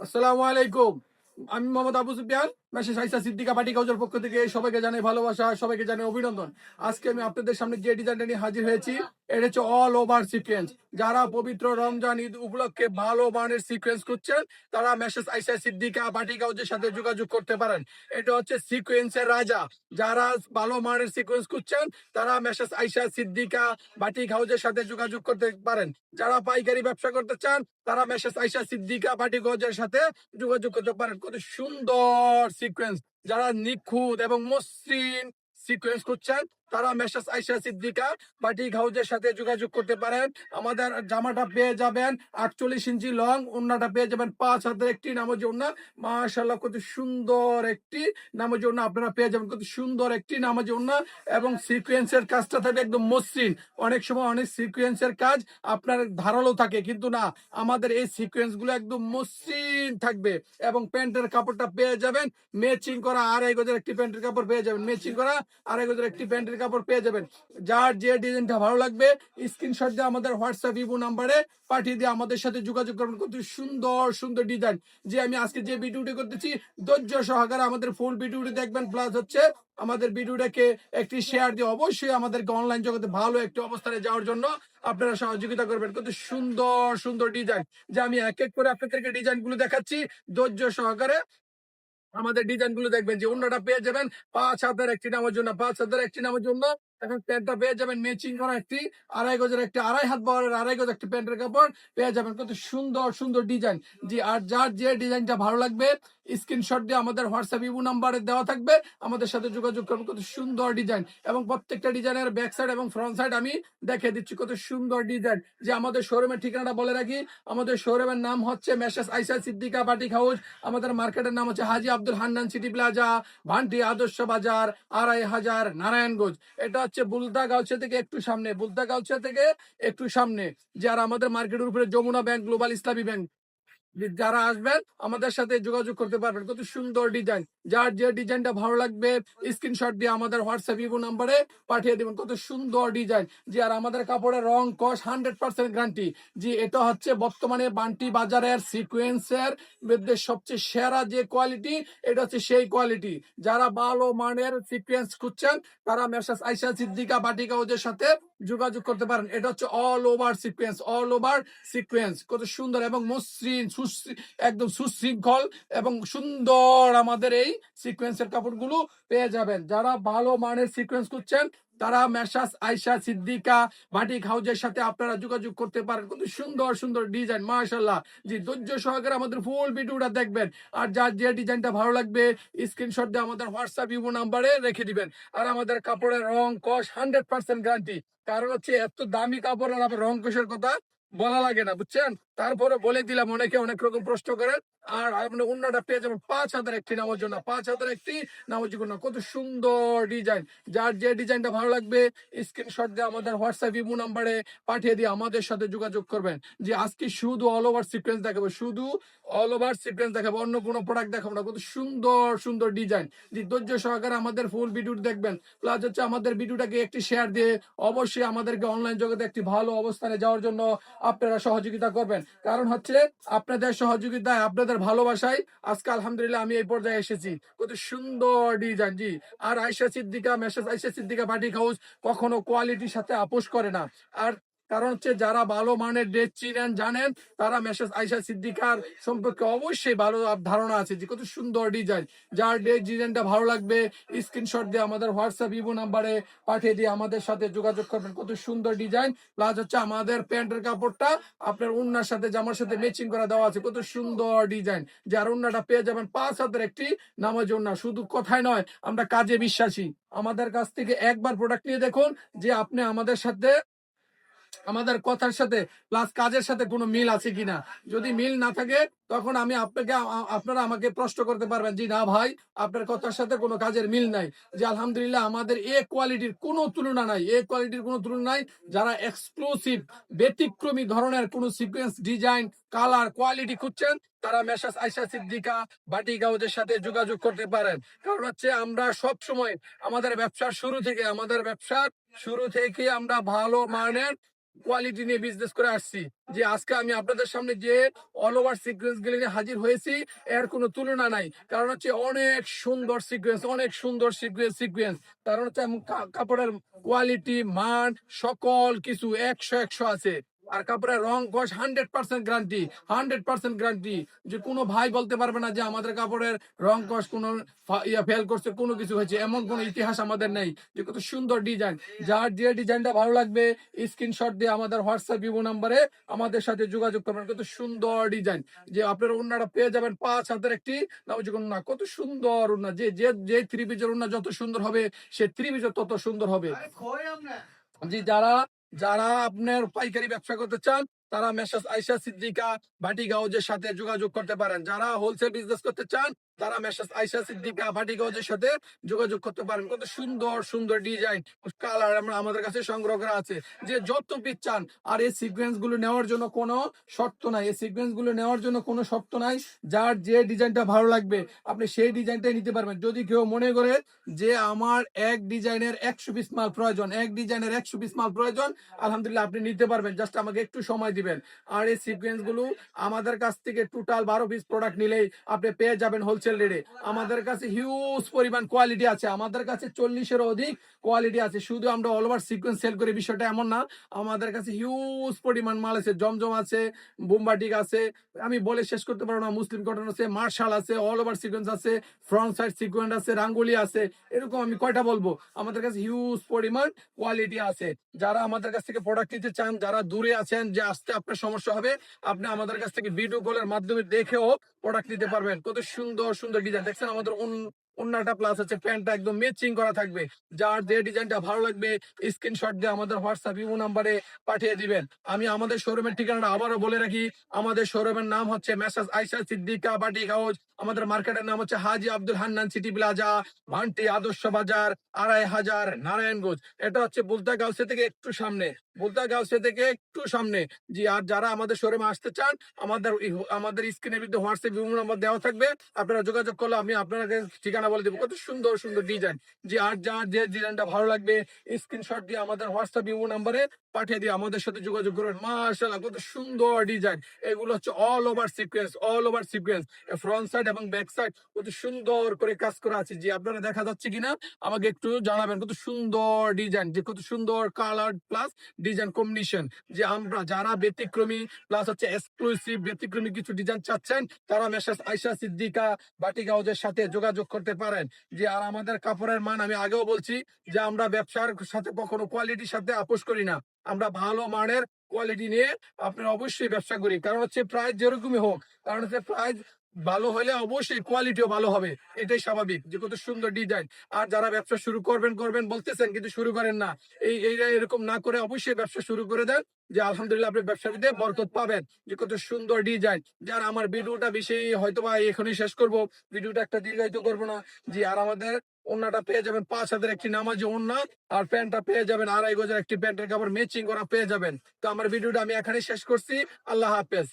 আসসালামু আলাইকুম। আমি মোহাম্মদ আবু সুফিয়ান মেসেজ সাইসা সিদ্দিকা পার্টি কাউজের পক্ষ থেকে সবাইকে জানাই ভালোবাসা, সবাইকে জানাই অভিনন্দন। আজকে আমি আপনাদের সামনে যে ডিজাইনটা নিয়ে হাজির হয়েছি এটা হচ্ছে অল ওভার সিকোয়েন্স যারা পবিত্র রমজান, ঈদ উপলক্ষে ভালো মানের সিকোয়েন্স করছেন তারা মেসেজ আইসা সিদ্দিকা পার্টি কাউজের সাথে যোগাযোগ করতে পারেন। এটা হচ্ছে সিকোয়েন্সের রাজা। যারা ভালো মানের সিকোয়েন্স করছেন তারা মেসেজ আইসা সিদ্দিকা বাটিক হাউজের সাথে যোগাযোগ করতে পারেন। যারা পাইকারি ব্যবসা করতে চান, তারা মেসেজ আইসা সিদ্দিকা বাটিক হাউজের সাথে যোগাযোগ করতে পারেন। কত সুন্দর সিকোয়েন্স যারা নিখুঁত এবং মসৃণ সিকোয়েন্স করছেন তারা মেসেজ আইসা সিদ্দিকা বাটিক হাউজের সাথে যোগাযোগ করতে পারেন। আমাদের জামাটা পেয়ে যাবেন আটচল্লিশ ইঞ্চি লং ওন্নাটা পেয়ে যাবেন পাঁচ হাতের একটি নামাজি ওন্না মাশাল্লাহ কত সুন্দর একটি নামাজি ওন্না আপনারা পেয়ে যাবেন কত সুন্দর একটি নামাজি ওন্না এবং সিকোয়েন্সের কাজটা থাকে একদম মসৃণ। অনেক সময় অনেক সিকোয়েন্সের কাজ আপনার ধারালো থাকে, কিন্তু না, আমাদের এই সিকোয়েন্সগুলো একদম মসৃণ থাকবে এবং প্যান্টের কাপড়টা পেয়ে যাবেন। ম্যাচিং করা আড়াই গজের একটি প্যান্টের কাপড় পেয়ে যাবেন। ম্যাচিং করা আড়াই গজের একটি প্যান্টের কাপড় পেয়ে যাবেন। যার যে ডিজাইনটা ভালো লাগবে স্ক্রিনশট দিয়ে আমাদের হোয়াটসঅ্যাপ ইবো নাম্বারে পাঠিয়ে দিয়ে আমাদের সাথে যোগাযোগ করবেন। কত সুন্দর সুন্দর ডিজাইন যে আমি আজকে যে ভিডিওটি করতেছি, ধৈর্য সহকারে আমাদের ফুল ভিডিওটি দেখবেন। প্লাস হচ্ছে আমাদের ভিডিওটাকে একটি শেয়ার দিয়ে অবশ্যই আমাদেরকে অনলাইন জগতে ভালো একটি অবস্থানে যাওয়ার জন্য আপনারা সহযোগিতা করবেন। কত সুন্দর সুন্দর ডিজাইন যে আমি এক এক করে আপনাদেরকে ডিজাইনগুলো দেখাচ্ছি, ধৈর্য সহকারে আমাদের ডিজাইনগুলো দেখবেন যে অন্যটা পেয়ে যাবেন। পাঁচ হাতের একটি নামের জন্য, পাঁচ হাতের একটি নামের জন্য। এখন প্যান্টটা পেয়ে যাবেন ম্যাচিং করা একটি আড়াই গজের একটি আড়াই হাত বহরের আড়াই গজ একটি প্যান্টের কাপড়। পেয়ে যাবেন কত সুন্দর সুন্দর ডিজাইন জি, আর যার যে ডিজাইনটা ভালো লাগবে স্ক্রিনশট দিয়ে আমাদের হোয়াটসঅ্যাপ ইবু নাম্বারে দেওয়া থাকবে। আমাদের সাথে যোগাযোগ করবেন কত সুন্দর ডিজাইন এবং প্রত্যেকটা ডিজাইনের ব্যাক সাইড এবং ফ্রন্ট সাইড আমি দেখিয়ে দিচ্ছি কত সুন্দর ডিজাইন যে আমাদের শোরুমের ঠিকানাটা বলে রাখি, আমাদের শোরুমের নাম হচ্ছে মেসাস আইসা সিদ্দিকা বাটিক হাউস আমাদের মার্কেটের নাম হচ্ছে হাজি আব্দুল হান্নান সিটি প্লাজা ভান্টি আদর্শ বাজার আড়াই হাজার নারায়ণগঞ্জ। এটা হচ্ছে বুলদা গাউচা থেকে একটু সামনে বুলদা গাউচা থেকে একটু সামনে যারা আমাদের মার্কেটের উপরে Jamuna Bank Global Islami Bank যারা আসবেন, আমাদের সাথে যোগাযোগ করতে পারবেন। কত সুন্দর ডিজাইন যার যে ডিজাইনটা ভালো লাগবে স্ক্রিনশট দিয়ে আমাদের হোয়াটসঅ্যাপ ইবো নাম্বারে পাঠিয়ে দিবেন। কত সুন্দর ডিজাইন যে আর আমাদের কাপড়ের রং কস হান্ড্রেড পার্সেন্ট গ্যারান্টি যে এটা হচ্ছে বর্তমানে বান্টি বাজারের সিকোয়েন্সের মধ্যে সবচেয়ে সেরা যে কোয়ালিটি এটা হচ্ছে সেই কোয়ালিটি যারা ভালো মানের সিকোয়েন্স খুঁজছেন, তারা মেসাস আইসা সিদ্দিকা বাটিকা ওদের সাথে যোগাযোগ করতে পারেন। এটা হচ্ছে all over sequence all over sequence কত সুন্দর এবং মসৃণ একদম সুশৃঙ্খল এবং সুন্দর আমাদের এই সিকোয়েন্সের কাপড়গুলো পেয়ে যাবেন। যারা ভালো মানের সিকোয়েন্স করছেন তারা মেসাস আয়সা সিদ্দিকা বাটিক হাউজের সাথে আপনারা যোগাযোগ করতে পারেন। কত সুন্দর সুন্দর ডিজাইন মাশাল্লাহ জি, ধৈর্য সহকারে আমাদের ফুল ভিডিওটা দেখবেন। আর যার যে ডিজাইনটা ভালো লাগবে স্ক্রিনশট দিয়ে আমাদের হোয়াটসঅ্যাপ ইমো নাম্বারে রেখে দিবেন। আর আমাদের কাপড়ের রং কস হান্ড্রেড পার্সেন্ট গ্যারান্টি কারণ হচ্ছে এত দামি কাপড় আর আবার রং কষের কথা বলা লাগে না, বুঝছেন? তারপরে বলে দিলাম অনেকে অনেক রকম প্রশ্ন করেন, আর আপনি অন্যটা পেয়ে যাবেন পাঁচ হাজার একটি নামের জন্য। পাঁচ হাজার একটি নামের জন্য। কত সুন্দর ডিজাইন যার যে ডিজাইনটা ভালো লাগবে স্ক্রিনশট দিয়ে আমাদের হোয়াটসঅ্যাপ ইমো নাম্বারে পাঠিয়ে দিয়ে আমাদের সাথে যোগাযোগ করবেন। যে আজকে শুধু অল ওভার সিকোয়েন্স দেখাবো, শুধু অল ওভার সিকোয়েন্স দেখাবো, অন্য কোনো প্রোডাক্ট দেখাবো না। কত সুন্দর সুন্দর ডিজাইন যে ধৈর্য সহকারে আমাদের ফুল ভিডিও দেখবেন। প্লাস হচ্ছে আমাদের ভিডিওটাকে একটি শেয়ার দিয়ে অবশ্যই আমাদেরকে অনলাইন জগতে একটি ভালো অবস্থানে যাওয়ার জন্য আপনারা সহযোগিতা করবেন। কারণ হচ্ছে আপনাদের সহযোগিতায়, আপনাদের ভালোবাসায় আজকে আলহামদুলিল্লাহ আমি এই পর্যায়ে এসেছি। কত সুন্দর ডিজাইন জি। আর Ayesha Siddika, message Ayesha Siddika batik house কখনো কোয়ালিটির সাথে আপোষ করে না। আর কারণ হচ্ছে যারা ভালো মানের ড্রেস চিনেন, জানেন, তারা মেসেজ আয়সা সিদ্দিকার সম্পর্কে অবশ্যই ভালো ধারণা আছে যে কত সুন্দর ডিজাইন যার ড্রেস ডিজাইনটা ভালো লাগবে স্ক্রিনশট দিয়ে আমাদের হোয়াটসঅ্যাপ ইবো নাম্বারে পাঠিয়ে দিয়ে আমাদের সাথে যোগাযোগ করবেন। কত সুন্দর ডিজাইন প্লাস হচ্ছে আমাদের প্যান্টের কাপড়টা আপনার উন্নার সাথে জামার সাথে ম্যাচিং করা দেওয়া আছে। কত সুন্দর ডিজাইন যার উন্নাটা পেয়ে যাবেন পাঁচ হাতের একটি নামাজ উন্না শুধু কথায় নয়, আমরা কাজে বিশ্বাসী। আমাদের কাছ থেকে একবার প্রোডাক্ট নিয়ে দেখুন, যে আপনি আমাদের সাথে আমাদের কথার সাথে প্লাস কাজের সাথে কোনো মিল আছে কিনা? যদি মিল না থাকে, তখন আমি আপনাকে, আপনারা আমাকে প্রশ্ন করতে পারবেন, জি না ভাই, আপনার কথার সাথে কোনো কাজের মিল নাই। যে আলহামদুলিল্লাহ আমাদের এ কোয়ালিটির কোনো তুলনা নাই। এ কোয়ালিটির কোনো তুলনা নাই। যারা এক্সক্লুসিভ ব্যতিক্রমী ধরনের কোনো সিকোয়েন্স ডিজাইন কালার কোয়ালিটি খুঁজছেন, তারা মেসাস আইসা সিদ্দিকা বাটিগাউদের সাথে যোগাযোগ করতে পারেন। কারণ হচ্ছে আমরা সব সময় আমাদের ব্যবসার শুরু থেকে, আমাদের ব্যবসার শুরু থেকে আমরা ভালো মানের কোয়ালিটি নিয়ে বিজনেস করে আসছি। যে আজকে আমি আপনাদের সামনে যে অল ওভার সিকোয়েন্স গুলি নিয়ে হাজির হয়েছি, এর কোনো তুলনা নাই। কারণ হচ্ছে অনেক সুন্দর সিকোয়েন্স অনেক সুন্দর সিকোয়েন্স সিকোয়েন্স কারণ হচ্ছে কাপড়ের কোয়ালিটি মান, সকল কিছু একশো একশো আছে। আর কাপড়ের রং কস hundred percent guarantee hundred percent guarantee. যে কোনো ভাই বলতে পারবে না যে আমাদের কাপড়ের রং কস কোনো ইয়া ফেল করছে কোনো কিছু হয়েছে এমন কোনো ইতিহাস আমাদের নেই। যে কত সুন্দর ডিজাইন যার যে ডিজাইনটা ভালো লাগবে স্ক্রিনশট দিয়ে আমাদের হোয়াটসঅ্যাপ ভিভো নাম্বারে আমাদের সাথে যোগাযোগ করবেন। কত সুন্দর ডিজাইন যে আপনারা অন্যরা পেয়ে যাবেন পাঁচ হাতের একটি না কত সুন্দর উন্না যে যে যে থ্রি পিজের উন্না যত সুন্দর হবে সে থ্রি পিজের তত সুন্দর হবে। জি যারা যারা আপনার পাইকারি ব্যবসা করতে চান, তারা মেসাজ আইসা সিদ্দিকা যে সাথে যোগাযোগ করতে পারেন। যারা হোলসেল বিজনেস করতে চান তারা মেসাস আইসা সিদ্দিকা ভাটি গাউজের সাথে যোগাযোগ করতে পারেন। কত সুন্দর সুন্দর ডিজাইন কালার আমরা আমাদের কাছে সংগ্রহ করা আছে। যে যত পিস চান, আর এই সিকোয়েন্সগুলো নেওয়ার জন্য কোনো শর্ত নাই। এই সিকোয়েন্সগুলো নেওয়ার জন্য কোনো শর্ত নাই। যার যে ডিজাইনটা ভালো লাগবে, আপনি সেই ডিজাইনটাই নিতে পারবেন। যদি কেউ মনে করে যে আমার এক ডিজাইনের একশো পিস মাল প্রয়োজন, এক ডিজাইনের একশো পিস মাল প্রয়োজন, আলহামদুলিল্লাহ আপনি নিতে পারবেন। জাস্ট আমাকে একটু সময় দিবেন। আর এই সিকোয়েন্সগুলো আমাদের কাছ থেকে টোটাল বারো পিস প্রোডাক্ট নিলেই আপনি পেয়ে যাবেন হোলসেল রেটে আমাদের কাছে হিউজ পরিমাণ কোয়ালিটি আছে। আমাদের কাছে চল্লিশের অধিক কোয়ালিটি আছে। শুধু আমরা অল ওভার সিকোয়েন্স সেল করি, বিষয়টা এমন না। আমাদের কাছে হিউজ পরিমাণ মাল আছে। জমজম আছে, বোম্বাটিক আছে। আমি বলে শেষ করতে পারব না। মুসলিম কটন আছে, মার্শাল আছে অল ওভার সিকোয়েন্স আছে ফ্রন্ট সাইড সিকোয়েন্স আছে, রাঙ্গুলি আছে। এরকম আমি কয়টা বলব? আমাদের কাছে হিউজ পরিমাণ কোয়ালিটি আছে। যারা আমাদের কাছ থেকে প্রোডাক্ট নিতে চান, যারা দূরে আছেন যে আসতে আপনার সমস্যা হবে, আপনি আমাদের কাছ থেকে ভিডিও কলের মাধ্যমে দেখেও প্রোডাক্ট নিতে পারবেন। কত সুন্দর সুন্দর ডিজাইন দেখছেন আমাদের অন- অন্যটা প্লাস আছে প্যান্টটা একদম ম্যাচিং করা থাকবে। যার যে ডিজাইনটা ভালো লাগবে স্ক্রিনশট দিয়ে আমাদের হোয়াটসঅ্যাপ ইমো নাম্বারে পাঠিয়ে দিবেন। আমি আমাদের শোরুমের ঠিকানাটা আবারও বলে রাখি। আমাদের শোরুমের নাম হচ্ছে মেসাজ আইসা সিদ্দিকা বাটি হাউস আমাদের মার্কেটের নাম হচ্ছে হাজি আব্দুল হান্নান সিটি প্লাজা ভান্টি আদর্শ বাজার আড়াই হাজার নারায়ণগঞ্জ এটা হচ্ছে বুলতা গাউসে থেকে একটু সামনে। বুলতা গাউসে থেকে একটু সামনে, জি, আর যারা আমাদের শোরুমে আসতে চান, আমাদের আমাদের স্ক্রিনের ভিতরে হোয়াটসঅ্যাপ বিভিন্ন নাম্বার দেওয়া থাকবে। আপনারা যোগাযোগ করলে আমি আপনাদের ঠিকানা বলে দেবো। কত সুন্দর সুন্দর ডিজাইন জি, আর যার যে ডিজাইনটা ভালো লাগবে স্ক্রিনশট দিয়ে আমাদের হোয়াটসঅ্যাপ ইমো নাম্বারে পাঠিয়ে দিয়ে আমাদের সাথে যোগাযোগ করবেন মাশাআল্লাহ, কত সুন্দর ডিজাইন এগুলো হচ্ছে all over sequence all over sequence front side এবং ব্যাক সাইড কত সুন্দর করে কাজ করা আছে। জি, আপনারা দেখা যাচ্ছে কিনা? আমাকে একটু জানাবেন কত সুন্দর ডিজাইন যে কত সুন্দর কালার প্লাস ডিজাইন কম্বিনেশন যে আমরা যারা ব্যতিক্রমী প্লাস হচ্ছে এক্সক্লুসিভ ব্যতিক্রমী কিছু ডিজাইন চাচ্ছেন, তারা মেসাস আয়সা সিদ্দিকা বাটিক হাউজের সাথে যোগাযোগ করতে পারেন। যে আর আমাদের কাপড়ের মান আমি আগেও বলছি, যে আমরা ব্যবসার সাথে কখনো কোয়ালিটির সাথে আপোষ করি না। আমরা ভালো মানের কোয়ালিটি নিয়ে আপনার অবশ্যই ব্যবসা করি। কারণ হচ্ছে প্রাইস যেরকমই হোক, কারণ হচ্ছে প্রাইস ভালো হলে অবশ্যই কোয়ালিটিও ভালো হবে। এটাই স্বাভাবিক যে কত সুন্দর ডিজাইন আর যারা ব্যবসা শুরু করবেন করবেন, বলতেছেন, কিন্তু শুরু করেন না। এই এরকম না করে অবশ্যই ব্যবসা শুরু করে দেন যে আলহামদুলিল্লাহ আপনি ব্যবসাটিতে বরকত পাবেন। যে কত সুন্দর ডিজাইন যার আমার ভিডিওটা বেশি হয়তো বা এখনই শেষ করব, ভিডিওটা একটা দীর্ঘায়িত করব না, যে আর আমাদের ওন্নাটা পেয়ে যাবেন পাঁচ হাজার একটি নামাজি ওন্না আর প্যান্টটা পেয়ে যাবেন আড়াই গজের একটি প্যান্টের কাপড় ম্যাচিং করা পেয়ে যাবেন। তো আমার ভিডিওটা আমি এখানে শেষ করছি। আল্লাহ হাফেজ।